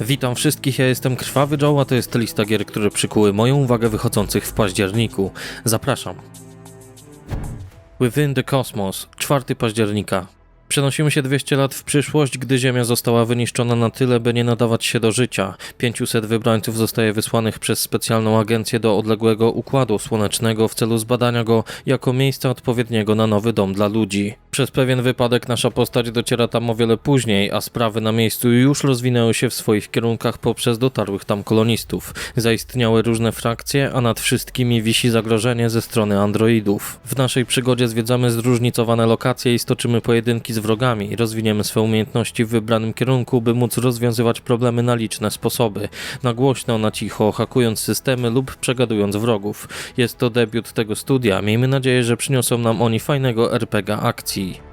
Witam wszystkich, ja jestem Krwawy Joe, a to jest lista gier, które przykuły moją uwagę wychodzących w październiku. Zapraszam. Within the Cosmos, 4 października. Przenosimy się 200 lat w przyszłość, gdy Ziemia została wyniszczona na tyle, by nie nadawać się do życia. 500 wybrańców zostaje wysłanych przez specjalną agencję do odległego układu słonecznego w celu zbadania go jako miejsca odpowiedniego na nowy dom dla ludzi. Przez pewien wypadek nasza postać dociera tam o wiele później, a sprawy na miejscu już rozwinęły się w swoich kierunkach poprzez dotarłych tam kolonistów. Zaistniały różne frakcje, a nad wszystkimi wisi zagrożenie ze strony androidów. W naszej przygodzie zwiedzamy zróżnicowane lokacje i stoczymy pojedynki z wrogami. Rozwiniemy swe umiejętności w wybranym kierunku, by móc rozwiązywać problemy na liczne sposoby. Na głośno, na cicho, hakując systemy lub przegadując wrogów. Jest to debiut tego studia. Miejmy nadzieję, że przyniosą nam oni fajnego RPG akcji.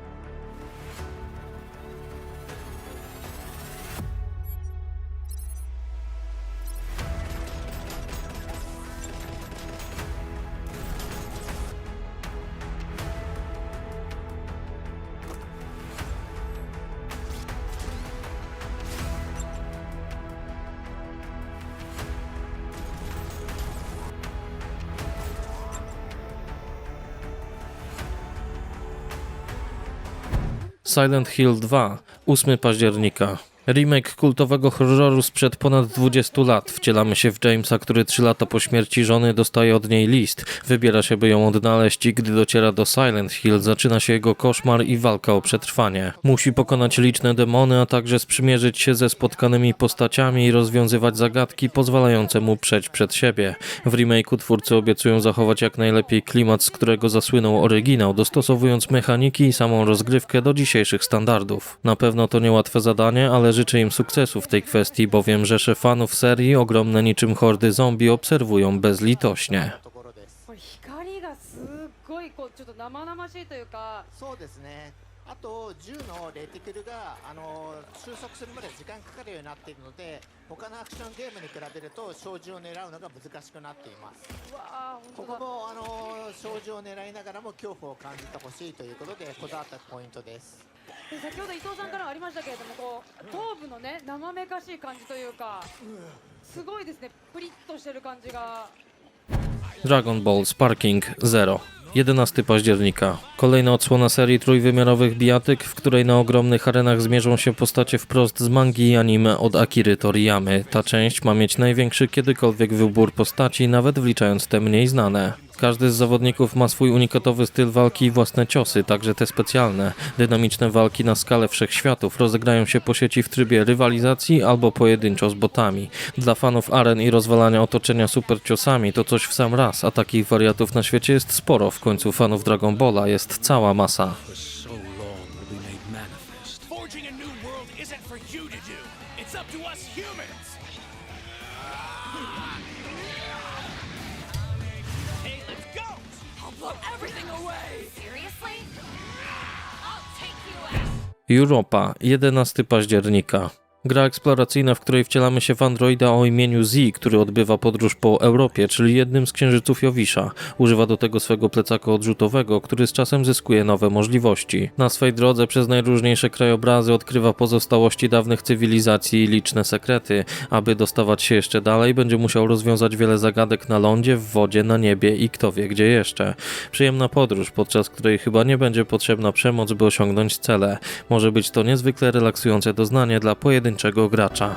Silent Hill 2, 8 października. Remake kultowego horroru sprzed ponad 20 lat. Wcielamy się w Jamesa, który 3 lata po śmierci żony dostaje od niej list. Wybiera się, by ją odnaleźć i gdy dociera do Silent Hill, zaczyna się jego koszmar i walka o przetrwanie. Musi pokonać liczne demony, a także sprzymierzyć się ze spotkanymi postaciami i rozwiązywać zagadki pozwalające mu przejść przed siebie. W remake'u twórcy obiecują zachować jak najlepiej klimat, z którego zasłynął oryginał, dostosowując mechaniki i samą rozgrywkę do dzisiejszych standardów. Na pewno to niełatwe zadanie, ale życzę im sukcesu w tej kwestii, bowiem rzesze fanów serii, ogromne niczym hordy zombie, obserwują bezlitośnie. あと銃のレティクルがあの収束するまで時間かかるようになっているので他のアクションゲームに比べると小銃を狙うのが難しくなっています。こ本当だ。こもあの小銃を狙いながらも恐怖を感じてほしいということでこだわったポイントです。で先ほど伊藤さんからもありましたけれどもこう頭部のね生めかしい感じというかすごいですねプリッとしてる感じが。Dragon Ball Sparking 0. 11 października. Kolejna odsłona serii trójwymiarowych bijatyk, w której na ogromnych arenach zmierzą się postacie wprost z mangi i anime od Akiry Toriyamy. Ta część ma mieć największy kiedykolwiek wybór postaci, nawet wliczając te mniej znane. Każdy z zawodników ma swój unikatowy styl walki i własne ciosy, także te specjalne. Dynamiczne walki na skalę wszechświatów rozegrają się po sieci w trybie rywalizacji albo pojedynczo z botami. Dla fanów aren i rozwalania otoczenia superciosami to coś w sam raz, a takich wariatów na świecie jest sporo. W końcu fanów Dragon Balla jest cała masa. Europa, 11 października. Gra eksploracyjna, w której wcielamy się w androida o imieniu Z, który odbywa podróż po Europie, czyli jednym z księżyców Jowisza. Używa do tego swego plecaka odrzutowego, który z czasem zyskuje nowe możliwości. Na swej drodze przez najróżniejsze krajobrazy odkrywa pozostałości dawnych cywilizacji i liczne sekrety. Aby dostawać się jeszcze dalej, będzie musiał rozwiązać wiele zagadek na lądzie, w wodzie, na niebie i kto wie gdzie jeszcze. Przyjemna podróż, podczas której chyba nie będzie potrzebna przemoc, by osiągnąć cele. Może być to niezwykle relaksujące doznanie dla pojedynczego gracza.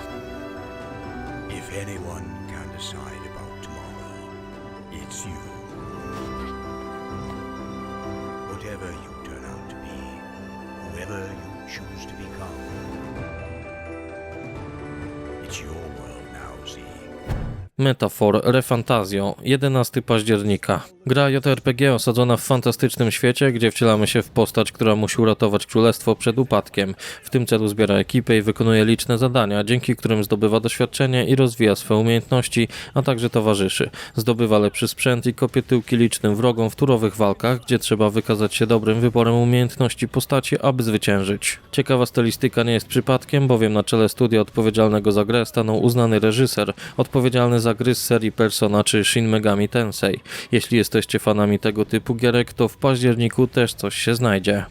Metafor Refantazio, 11 października. Gra JRPG osadzona w fantastycznym świecie, gdzie wcielamy się w postać, która musi uratować królestwo przed upadkiem. W tym celu zbiera ekipę i wykonuje liczne zadania, dzięki którym zdobywa doświadczenie i rozwija swoje umiejętności, a także towarzyszy. Zdobywa lepszy sprzęt i kopie tyłki licznym wrogom w turowych walkach, gdzie trzeba wykazać się dobrym wyborem umiejętności postaci, aby zwyciężyć. Ciekawa stylistyka nie jest przypadkiem, bowiem na czele studia odpowiedzialnego za grę stanął uznany reżyser, odpowiedzialny za gry z serii Persona czy Shin Megami Tensei. Jeśli jesteście fanami tego typu gierek, to w październiku też coś się znajdzie.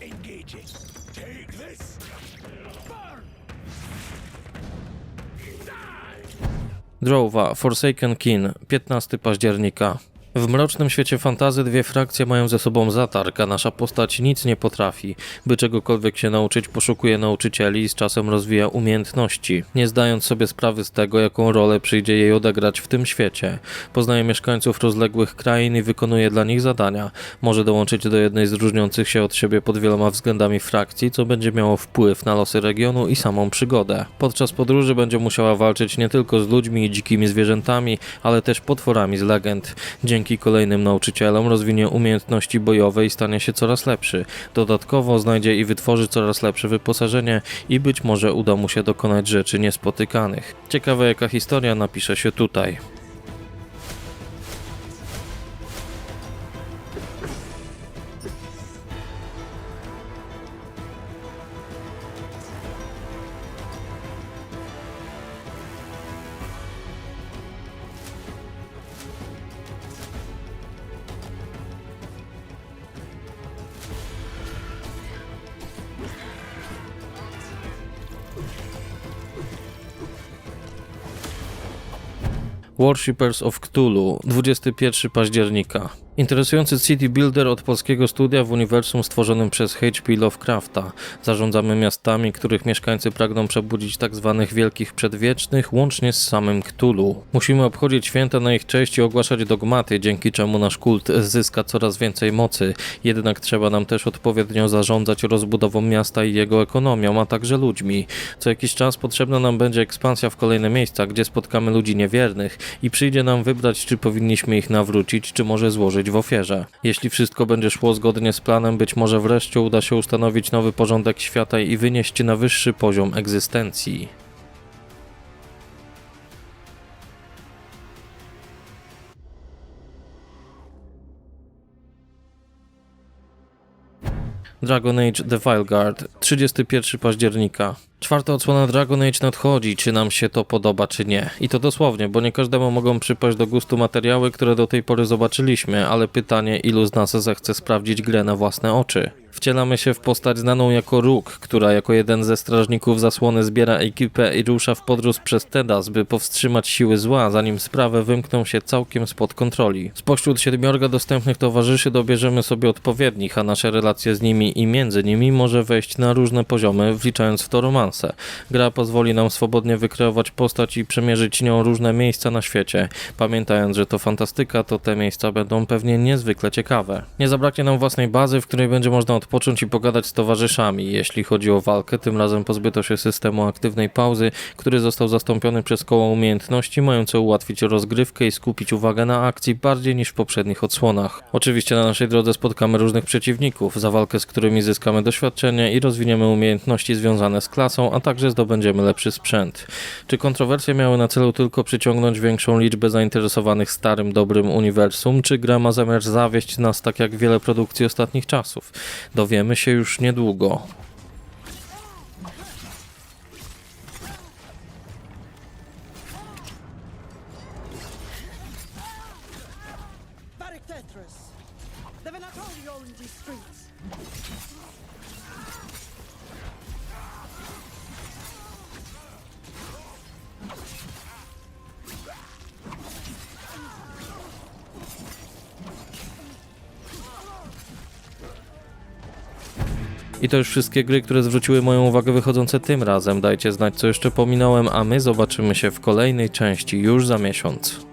Engaging. Take this. Burn. Drowa, Forsaken Kin, 15 października. W mrocznym świecie fantazy dwie frakcje mają ze sobą zatarg, a nasza postać nic nie potrafi. By czegokolwiek się nauczyć, poszukuje nauczycieli i z czasem rozwija umiejętności, nie zdając sobie sprawy z tego, jaką rolę przyjdzie jej odegrać w tym świecie. Poznaje mieszkańców rozległych krain i wykonuje dla nich zadania. Może dołączyć do jednej z różniących się od siebie pod wieloma względami frakcji, co będzie miało wpływ na losy regionu i samą przygodę. Podczas podróży będzie musiała walczyć nie tylko z ludźmi i dzikimi zwierzętami, ale też potworami z legend. Dzięki kolejnym nauczycielom rozwinie umiejętności bojowe i stanie się coraz lepszy. Dodatkowo znajdzie i wytworzy coraz lepsze wyposażenie i być może uda mu się dokonać rzeczy niespotykanych. Ciekawe jaka historia napisze się tutaj. Worshippers of Cthulhu, 21 października. Interesujący city builder od polskiego studia w uniwersum stworzonym przez H.P. Lovecrafta. Zarządzamy miastami, których mieszkańcy pragną przebudzić tak zwanych wielkich przedwiecznych, łącznie z samym Cthulhu. Musimy obchodzić święta na ich cześć i ogłaszać dogmaty, dzięki czemu nasz kult zyska coraz więcej mocy. Jednak trzeba nam też odpowiednio zarządzać rozbudową miasta i jego ekonomią, a także ludźmi. Co jakiś czas potrzebna nam będzie ekspansja w kolejne miejsca, gdzie spotkamy ludzi niewiernych i przyjdzie nam wybrać, czy powinniśmy ich nawrócić, czy może złożyć w ofierze. Jeśli wszystko będzie szło zgodnie z planem, być może wreszcie uda się ustanowić nowy porządek świata i wynieść na wyższy poziom egzystencji. Dragon Age The Guard, 31 października. Czwarta odsłona Dragon Age nadchodzi, czy nam się to podoba, czy nie. I to dosłownie, bo nie każdemu mogą przypaść do gustu materiały, które do tej pory zobaczyliśmy, ale pytanie, ilu z nas zechce sprawdzić grę na własne oczy. Wcielamy się w postać znaną jako Rook, która jako jeden ze strażników zasłony zbiera ekipę i rusza w podróż przez Tedas, by powstrzymać siły zła, zanim sprawę wymkną się całkiem spod kontroli. Spośród siedmiorga dostępnych towarzyszy dobierzemy sobie odpowiednich, a nasze relacje z nimi i między nimi może wejść na różne poziomy, wliczając w to romanse. Gra pozwoli nam swobodnie wykreować postać i przemierzyć nią różne miejsca na świecie. Pamiętając, że to fantastyka, to te miejsca będą pewnie niezwykle ciekawe. Nie zabraknie nam własnej bazy, w której będzie można odpocząć i pogadać z towarzyszami. Jeśli chodzi o walkę, tym razem pozbyto się systemu aktywnej pauzy, który został zastąpiony przez koło umiejętności, mające ułatwić rozgrywkę i skupić uwagę na akcji bardziej niż w poprzednich odsłonach. Oczywiście na naszej drodze spotkamy różnych przeciwników, za walkę z którymi zyskamy doświadczenie i rozwiniemy umiejętności związane z klasą, a także zdobędziemy lepszy sprzęt. Czy kontrowersje miały na celu tylko przyciągnąć większą liczbę zainteresowanych starym, dobrym uniwersum, czy gra ma zamiar zawieść nas tak jak wiele produkcji ostatnich czasów? Dowiemy się już niedługo. I to już wszystkie gry, które zwróciły moją uwagę wychodzące tym razem. Dajcie znać, co jeszcze pominąłem, a my zobaczymy się w kolejnej części już za miesiąc.